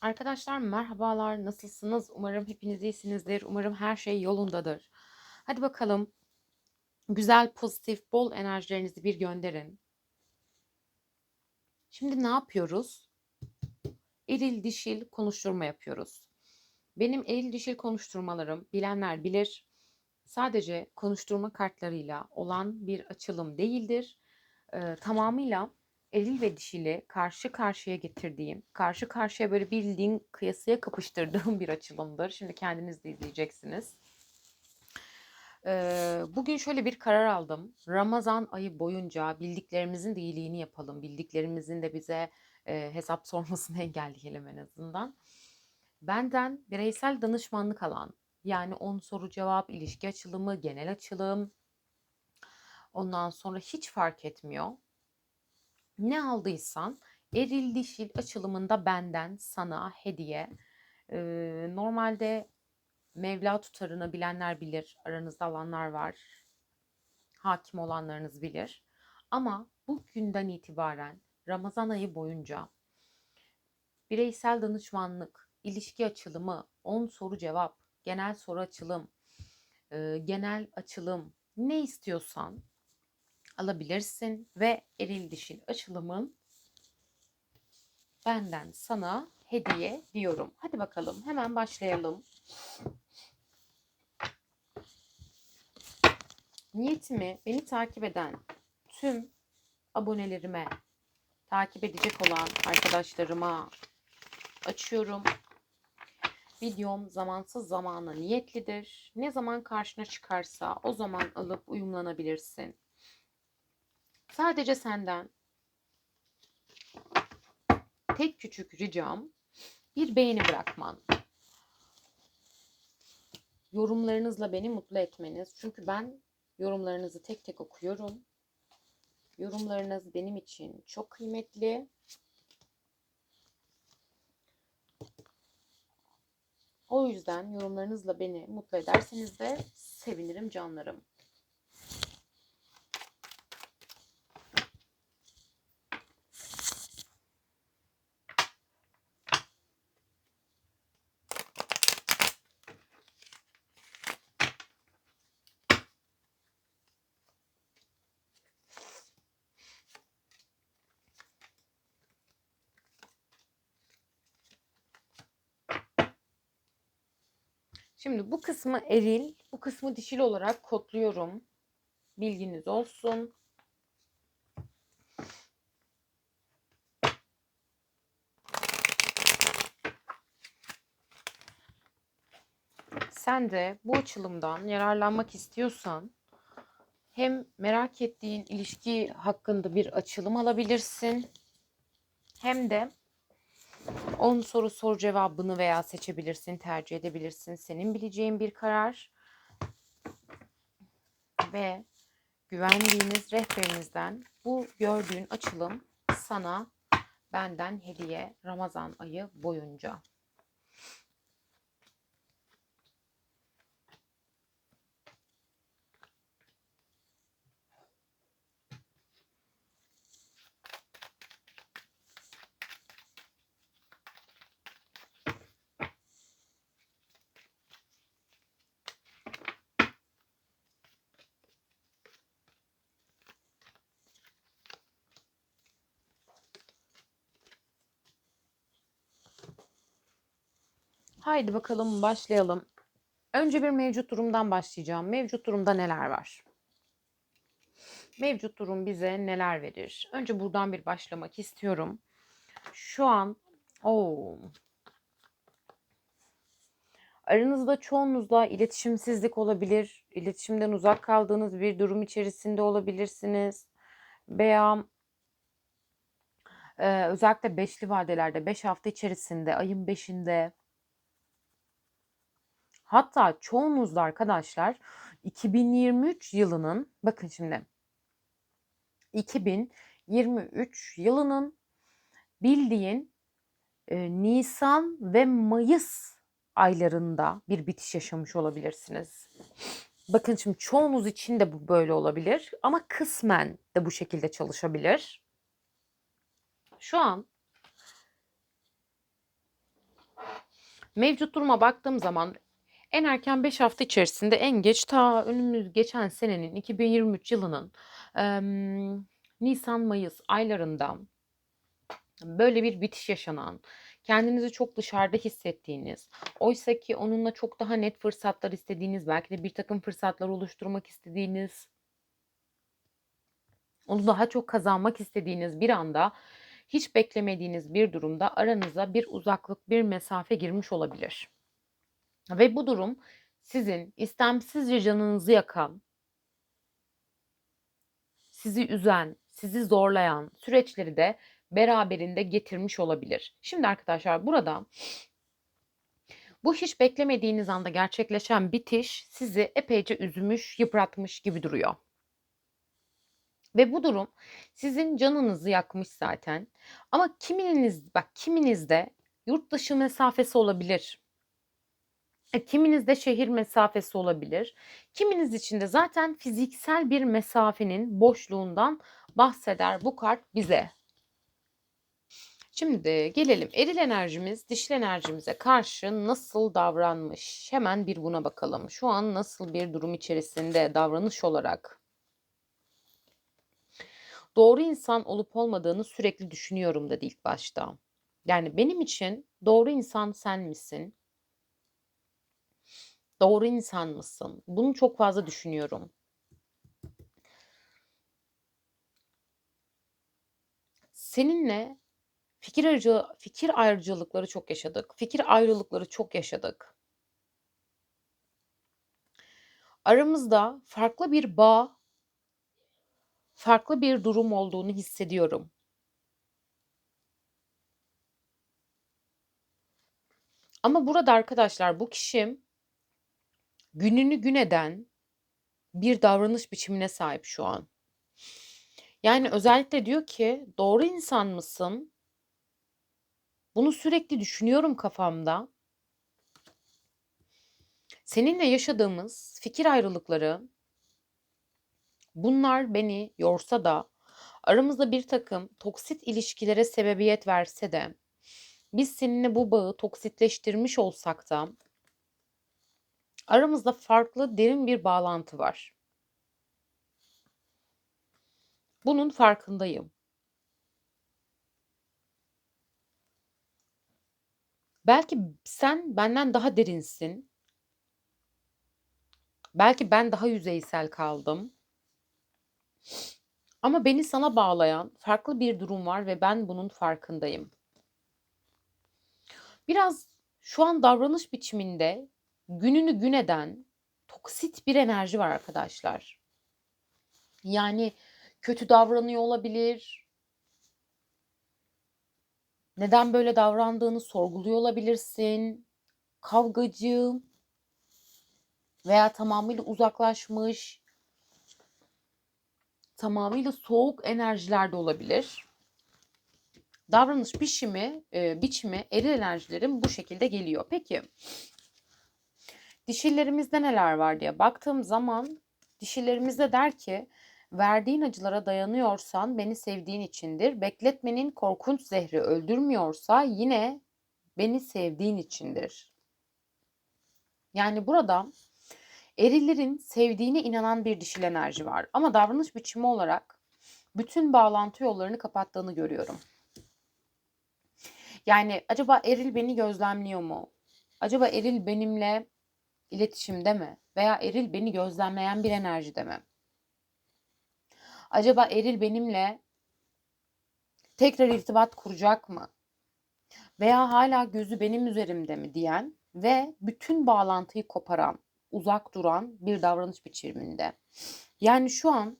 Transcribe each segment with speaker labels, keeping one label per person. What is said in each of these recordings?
Speaker 1: Arkadaşlar merhabalar, nasılsınız? Umarım hepiniz iyisinizdir. Umarım her şey yolundadır. Hadi bakalım. Güzel, pozitif, bol enerjilerinizi bir gönderin. Şimdi ne yapıyoruz? Eril dişil konuşturma yapıyoruz. Benim eril dişil konuşturmalarım bilenler bilir. Sadece konuşturma kartlarıyla olan bir açılım değildir. Ee, tamamıyla eril ve dişili karşı karşıya getirdiğim, karşı karşıya böyle bildiğin kıyasıya kapıştırdığım bir açılımdır. Şimdi kendiniz de izleyeceksiniz. Bugün şöyle bir karar aldım. Ramazan ayı boyunca bildiklerimizin de iyiliğini yapalım. Bildiklerimizin de bize hesap sormasını engelleyelim en azından. Benden bireysel danışmanlık alan, yani on soru cevap, ilişki açılımı, genel açılım, ondan sonra hiç fark etmiyor ne aldıysan eril dişil açılımında benden sana hediye. Ee, normalde Mevla tutarını bilenler bilir. Aranızda alanlar var. Hakim olanlarınız bilir. Ama bugünden itibaren Ramazan ayı boyunca bireysel danışmanlık, ilişki açılımı, 10 soru cevap, genel soru açılım, e, genel açılım ne istiyorsan alabilirsin ve eril dişil açılımın benden sana hediye diyorum. Hadi bakalım hemen başlayalım. Niyetimi beni takip eden tüm abonelerime, takip edecek olan arkadaşlarıma açıyorum. Videom zamansız zamana niyetlidir. Ne zaman karşına çıkarsa o zaman alıp uyumlanabilirsin. Sadece senden tek küçük ricam bir beğeni bırakman. Yorumlarınızla beni mutlu etmeniz. Çünkü ben yorumlarınızı tek tek okuyorum. Yorumlarınız benim için çok kıymetli. O yüzden yorumlarınızla beni mutlu ederseniz de sevinirim canlarım. Şimdi bu kısmı eril, bu kısmı dişil olarak kodluyorum. Bilginiz olsun. Sen de bu açılımdan yararlanmak istiyorsan hem merak ettiğin ilişki hakkında bir açılım alabilirsin hem de 10 soru soru cevabını veya seçebilirsin, tercih edebilirsin. Senin bileceğin bir karar. Ve güvendiğiniz rehberinizden bu gördüğün açılım sana benden hediye Ramazan ayı boyunca. Haydi bakalım başlayalım. Önce bir mevcut durumdan başlayacağım. Mevcut durumda neler var? Mevcut durum bize neler verir? Önce buradan bir başlamak istiyorum. Şu an o aranızda çoğunuzla iletişimsizlik olabilir. İletişimden uzak kaldığınız bir durum içerisinde olabilirsiniz. Veya e, özellikle beşli vadelerde 5 hafta içerisinde ayın 5'inde Hatta çoğunuzda arkadaşlar 2023 yılının bakın şimdi 2023 yılının bildiğin e, Nisan ve Mayıs aylarında bir bitiş yaşamış olabilirsiniz. Bakın şimdi çoğunuz için de bu böyle olabilir ama kısmen de bu şekilde çalışabilir. Şu an Mevcut duruma baktığım zaman en erken 5 hafta içerisinde en geç ta önümüz geçen senenin 2023 yılının emm, Nisan-Mayıs aylarında böyle bir bitiş yaşanan, kendinizi çok dışarıda hissettiğiniz, oysaki onunla çok daha net fırsatlar istediğiniz, belki de bir takım fırsatlar oluşturmak istediğiniz, onu daha çok kazanmak istediğiniz bir anda hiç beklemediğiniz bir durumda aranıza bir uzaklık, bir mesafe girmiş olabilir. Ve bu durum sizin istemsizce canınızı yakan, sizi üzen, sizi zorlayan süreçleri de beraberinde getirmiş olabilir. Şimdi arkadaşlar burada bu hiç beklemediğiniz anda gerçekleşen bitiş sizi epeyce üzmüş, yıpratmış gibi duruyor. Ve bu durum sizin canınızı yakmış zaten. Ama kiminiz bak kiminizde yurt dışı mesafesi olabilir. E, kiminizde şehir mesafesi olabilir. Kiminiz için de zaten fiziksel bir mesafenin boşluğundan bahseder bu kart bize. Şimdi gelelim eril enerjimiz dişil enerjimize karşı nasıl davranmış? Hemen bir buna bakalım. Şu an nasıl bir durum içerisinde davranış olarak? Doğru insan olup olmadığını sürekli düşünüyorum dedi ilk başta. Yani benim için doğru insan sen misin? Doğru insan mısın? Bunu çok fazla düşünüyorum. Seninle fikir ayrıcı fikir ayrıcalıkları çok yaşadık. Fikir ayrılıkları çok yaşadık. Aramızda farklı bir bağ, farklı bir durum olduğunu hissediyorum. Ama burada arkadaşlar bu kişi gününü gün eden bir davranış biçimine sahip şu an. Yani özellikle diyor ki doğru insan mısın? Bunu sürekli düşünüyorum kafamda. Seninle yaşadığımız fikir ayrılıkları bunlar beni yorsa da aramızda bir takım toksit ilişkilere sebebiyet verse de biz seninle bu bağı toksitleştirmiş olsak da aramızda farklı derin bir bağlantı var. Bunun farkındayım. Belki sen benden daha derinsin. Belki ben daha yüzeysel kaldım. Ama beni sana bağlayan farklı bir durum var ve ben bunun farkındayım. Biraz şu an davranış biçiminde gününü gün eden toksit bir enerji var arkadaşlar. Yani kötü davranıyor olabilir. Neden böyle davrandığını sorguluyor olabilirsin. Kavgacı veya tamamıyla uzaklaşmış, tamamıyla soğuk enerjilerde olabilir. Davranış biçimi, e, biçimi eril enerjilerin bu şekilde geliyor. Peki dişillerimizde neler var diye baktığım zaman dişillerimizde der ki verdiğin acılara dayanıyorsan beni sevdiğin içindir. Bekletmenin korkunç zehri öldürmüyorsa yine beni sevdiğin içindir. Yani burada erillerin sevdiğine inanan bir dişil enerji var. Ama davranış biçimi olarak bütün bağlantı yollarını kapattığını görüyorum. Yani acaba eril beni gözlemliyor mu? Acaba eril benimle iletişimde mi? Veya eril beni gözlemleyen bir enerjide mi? Acaba eril benimle tekrar irtibat kuracak mı? Veya hala gözü benim üzerimde mi diyen ve bütün bağlantıyı koparan, uzak duran bir davranış biçiminde. Yani şu an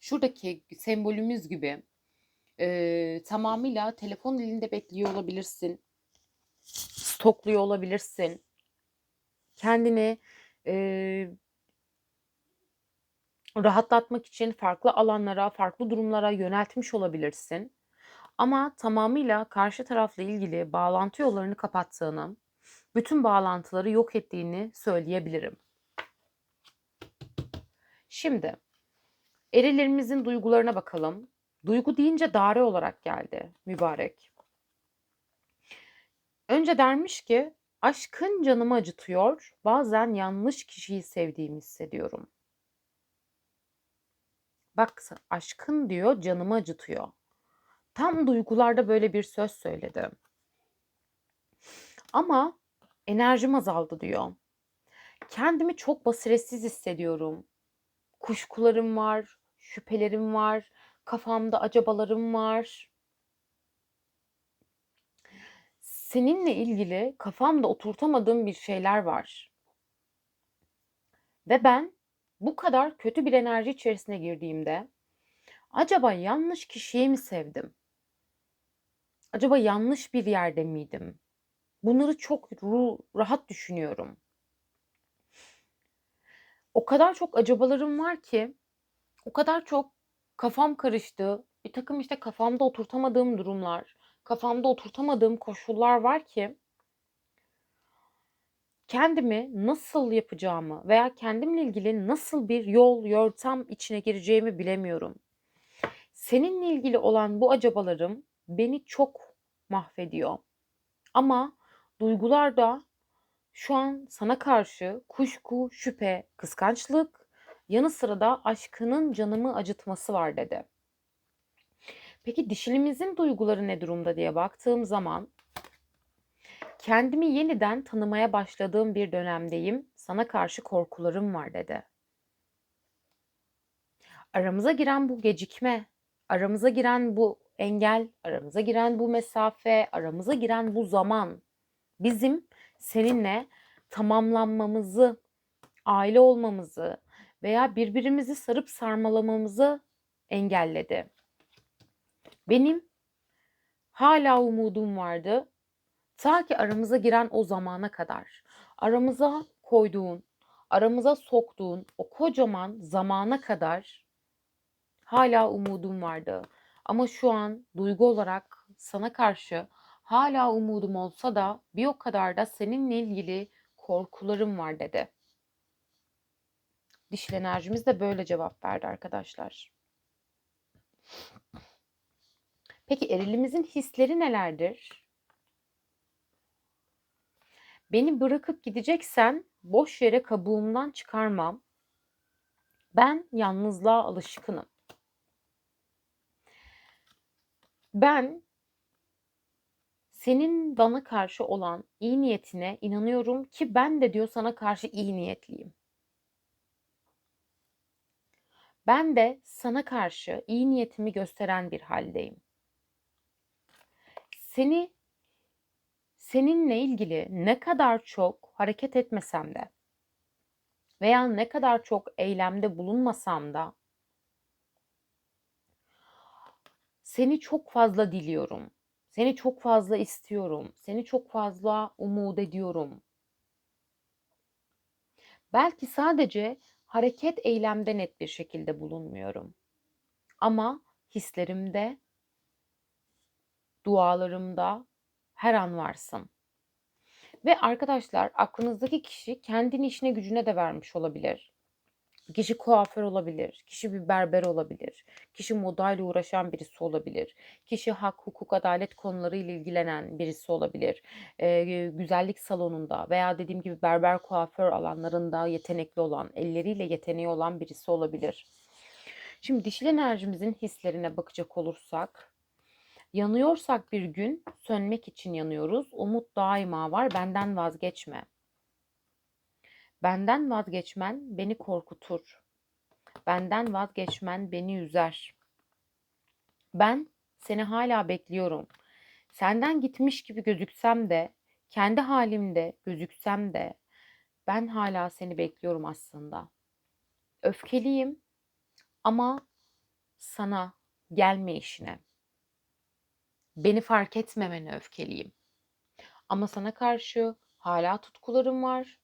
Speaker 1: şuradaki sembolümüz gibi e, tamamıyla telefon elinde bekliyor olabilirsin. Stokluyor olabilirsin. Kendini e, rahatlatmak için farklı alanlara, farklı durumlara yöneltmiş olabilirsin. Ama tamamıyla karşı tarafla ilgili bağlantı yollarını kapattığını, bütün bağlantıları yok ettiğini söyleyebilirim. Şimdi erilerimizin duygularına bakalım. Duygu deyince dare olarak geldi mübarek. Önce dermiş ki aşkın canımı acıtıyor. Bazen yanlış kişiyi sevdiğimi hissediyorum. Bak aşkın diyor canımı acıtıyor. Tam duygularda böyle bir söz söyledi. Ama enerjim azaldı diyor. Kendimi çok basiretsiz hissediyorum. Kuşkularım var, şüphelerim var, kafamda acabalarım var. Seninle ilgili kafamda oturtamadığım bir şeyler var. Ve ben bu kadar kötü bir enerji içerisine girdiğimde acaba yanlış kişiyi mi sevdim? Acaba yanlış bir yerde miydim? Bunları çok rahat düşünüyorum. O kadar çok acabalarım var ki, o kadar çok kafam karıştı. Bir takım işte kafamda oturtamadığım durumlar, kafamda oturtamadığım koşullar var ki kendimi nasıl yapacağımı veya kendimle ilgili nasıl bir yol, yöntem içine gireceğimi bilemiyorum. Seninle ilgili olan bu acabalarım beni çok mahvediyor. Ama duygularda şu an sana karşı kuşku, şüphe, kıskançlık, yanı sıra da aşkının canımı acıtması var dedi. Peki dişilimizin duyguları ne durumda diye baktığım zaman kendimi yeniden tanımaya başladığım bir dönemdeyim. Sana karşı korkularım var dedi. Aramıza giren bu gecikme, aramıza giren bu engel, aramıza giren bu mesafe, aramıza giren bu zaman bizim seninle tamamlanmamızı, aile olmamızı veya birbirimizi sarıp sarmalamamızı engelledi. Benim hala umudum vardı. Ta ki aramıza giren o zamana kadar. Aramıza koyduğun, aramıza soktuğun o kocaman zamana kadar hala umudum vardı. Ama şu an duygu olarak sana karşı hala umudum olsa da bir o kadar da seninle ilgili korkularım var dedi. Dişil enerjimiz de böyle cevap verdi arkadaşlar. Peki erilimizin hisleri nelerdir? Beni bırakıp gideceksen boş yere kabuğumdan çıkarmam. Ben yalnızlığa alışkınım. Ben senin bana karşı olan iyi niyetine inanıyorum ki ben de diyor sana karşı iyi niyetliyim. Ben de sana karşı iyi niyetimi gösteren bir haldeyim. Seni seninle ilgili ne kadar çok hareket etmesem de veya ne kadar çok eylemde bulunmasam da seni çok fazla diliyorum. Seni çok fazla istiyorum. Seni çok fazla umut ediyorum. Belki sadece hareket eylemde net bir şekilde bulunmuyorum. Ama hislerimde, dualarımda her an varsın. Ve arkadaşlar aklınızdaki kişi kendini işine gücüne de vermiş olabilir. Kişi kuaför olabilir, kişi bir berber olabilir, kişi modayla uğraşan birisi olabilir, kişi hak, hukuk, adalet konularıyla ilgilenen birisi olabilir. Ee, güzellik salonunda veya dediğim gibi berber kuaför alanlarında yetenekli olan, elleriyle yeteneği olan birisi olabilir. Şimdi dişil enerjimizin hislerine bakacak olursak, yanıyorsak bir gün sönmek için yanıyoruz. Umut daima var, benden vazgeçme. Benden vazgeçmen beni korkutur. Benden vazgeçmen beni üzer. Ben seni hala bekliyorum. Senden gitmiş gibi gözüksem de, kendi halimde gözüksem de ben hala seni bekliyorum aslında. Öfkeliyim ama sana gelme işine. Beni fark etmemene öfkeliyim. Ama sana karşı hala tutkularım var.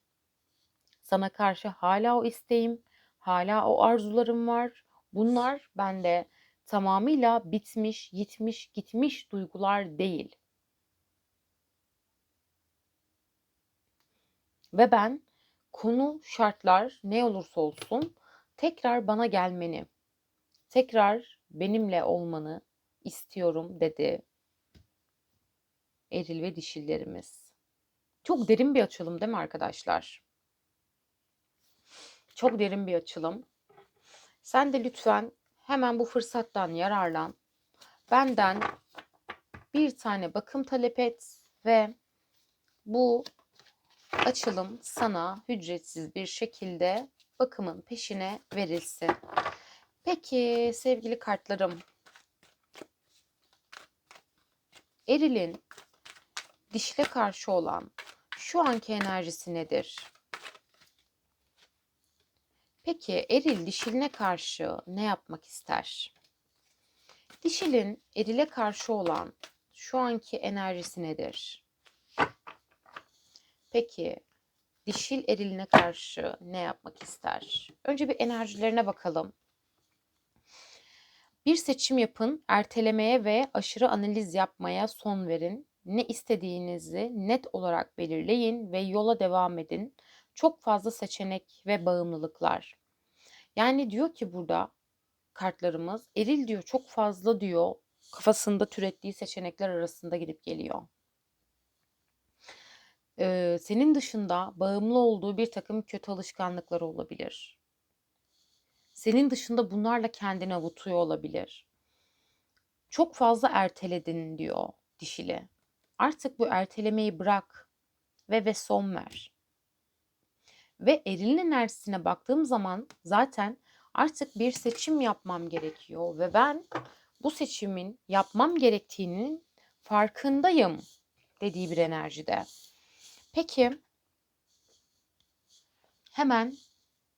Speaker 1: Sana karşı hala o isteğim, hala o arzularım var. Bunlar bende tamamıyla bitmiş, yitmiş, gitmiş duygular değil. Ve ben konu, şartlar ne olursa olsun tekrar bana gelmeni, tekrar benimle olmanı istiyorum dedi eril ve dişillerimiz. Çok derin bir açılım değil mi arkadaşlar? Çok derin bir açılım. Sen de lütfen hemen bu fırsattan yararlan. Benden bir tane bakım talep et ve bu açılım sana ücretsiz bir şekilde bakımın peşine verilsin. Peki sevgili kartlarım. Eril'in dişile karşı olan şu anki enerjisi nedir? Peki eril dişiline karşı ne yapmak ister? Dişilin erile karşı olan şu anki enerjisi nedir? Peki dişil eriline karşı ne yapmak ister? Önce bir enerjilerine bakalım. Bir seçim yapın, ertelemeye ve aşırı analiz yapmaya son verin. Ne istediğinizi net olarak belirleyin ve yola devam edin. Çok fazla seçenek ve bağımlılıklar. Yani diyor ki burada kartlarımız eril diyor çok fazla diyor kafasında türettiği seçenekler arasında gidip geliyor. Ee, senin dışında bağımlı olduğu bir takım kötü alışkanlıkları olabilir. Senin dışında bunlarla kendini avutuyor olabilir. Çok fazla erteledin diyor dişili. Artık bu ertelemeyi bırak ve ve son ver. Ve erilin enerjisine baktığım zaman zaten artık bir seçim yapmam gerekiyor ve ben bu seçimin yapmam gerektiğinin farkındayım dediği bir enerjide. Peki hemen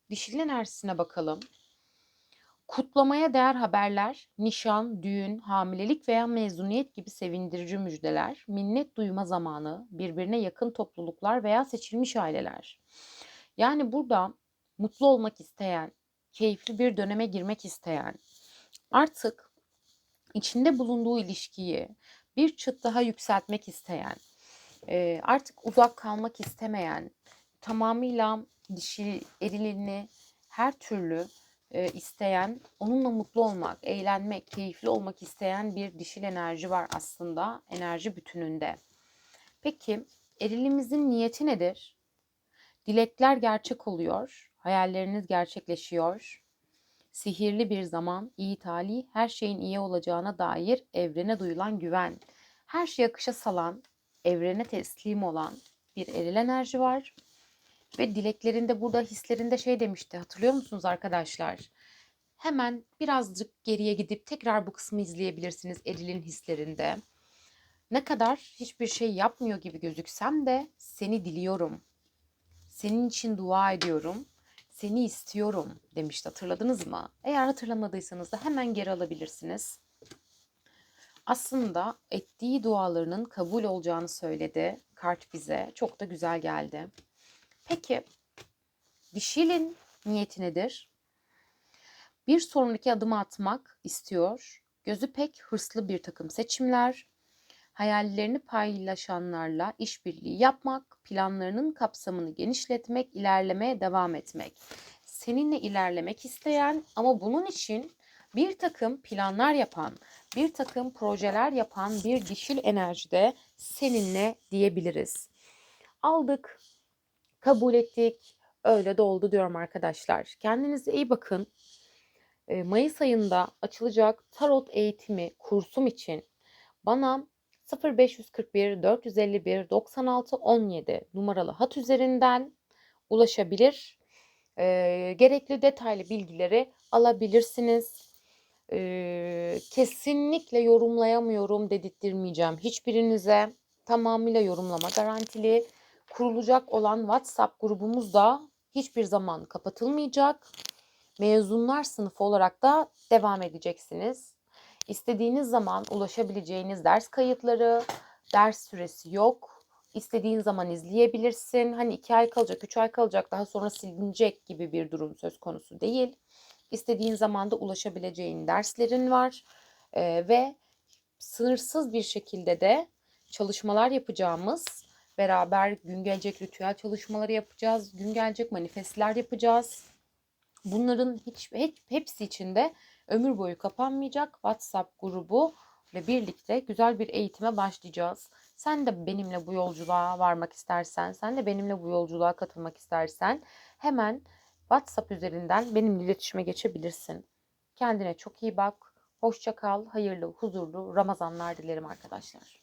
Speaker 1: dişil enerjisine bakalım. Kutlamaya değer haberler, nişan, düğün, hamilelik veya mezuniyet gibi sevindirici müjdeler, minnet duyma zamanı, birbirine yakın topluluklar veya seçilmiş aileler. Yani burada mutlu olmak isteyen, keyifli bir döneme girmek isteyen, artık içinde bulunduğu ilişkiyi bir çıt daha yükseltmek isteyen, artık uzak kalmak istemeyen, tamamıyla dişi erilini her türlü isteyen, onunla mutlu olmak, eğlenmek, keyifli olmak isteyen bir dişil enerji var aslında enerji bütününde. Peki erilimizin niyeti nedir? Dilekler gerçek oluyor, hayalleriniz gerçekleşiyor. Sihirli bir zaman, iyi talih, her şeyin iyi olacağına dair evrene duyulan güven. Her şey akışa salan, evrene teslim olan bir eril enerji var. Ve dileklerinde burada hislerinde şey demişti hatırlıyor musunuz arkadaşlar? Hemen birazcık geriye gidip tekrar bu kısmı izleyebilirsiniz erilin hislerinde. Ne kadar hiçbir şey yapmıyor gibi gözüksem de seni diliyorum. Senin için dua ediyorum. Seni istiyorum demişti hatırladınız mı? Eğer hatırlamadıysanız da hemen geri alabilirsiniz. Aslında ettiği dualarının kabul olacağını söyledi kart bize. Çok da güzel geldi. Peki dişilin niyeti nedir? Bir sonraki adımı atmak istiyor. Gözü pek hırslı bir takım seçimler, hayallerini paylaşanlarla işbirliği yapmak, planlarının kapsamını genişletmek, ilerlemeye devam etmek. Seninle ilerlemek isteyen ama bunun için bir takım planlar yapan, bir takım projeler yapan bir dişil enerjide seninle diyebiliriz. Aldık, kabul ettik, öyle de oldu diyorum arkadaşlar. Kendinize iyi bakın. Mayıs ayında açılacak tarot eğitimi kursum için bana 0541 451 96 17 numaralı hat üzerinden ulaşabilir. E, gerekli detaylı bilgileri alabilirsiniz. E, kesinlikle yorumlayamıyorum dedirtmeyeceğim hiçbirinize. Tamamıyla yorumlama garantili. Kurulacak olan WhatsApp grubumuz da hiçbir zaman kapatılmayacak. Mezunlar sınıfı olarak da devam edeceksiniz. İstediğiniz zaman ulaşabileceğiniz ders kayıtları, ders süresi yok. İstediğin zaman izleyebilirsin. Hani iki ay kalacak, üç ay kalacak, daha sonra silinecek gibi bir durum söz konusu değil. İstediğin zaman da ulaşabileceğin derslerin var. Ee, ve sınırsız bir şekilde de çalışmalar yapacağımız, beraber gün gelecek ritüel çalışmaları yapacağız, gün gelecek manifestler yapacağız. Bunların hiç, hiç hepsi içinde ömür boyu kapanmayacak WhatsApp grubu ile birlikte güzel bir eğitime başlayacağız. Sen de benimle bu yolculuğa varmak istersen, sen de benimle bu yolculuğa katılmak istersen hemen WhatsApp üzerinden benimle iletişime geçebilirsin. Kendine çok iyi bak. Hoşça kal. Hayırlı, huzurlu Ramazanlar dilerim arkadaşlar.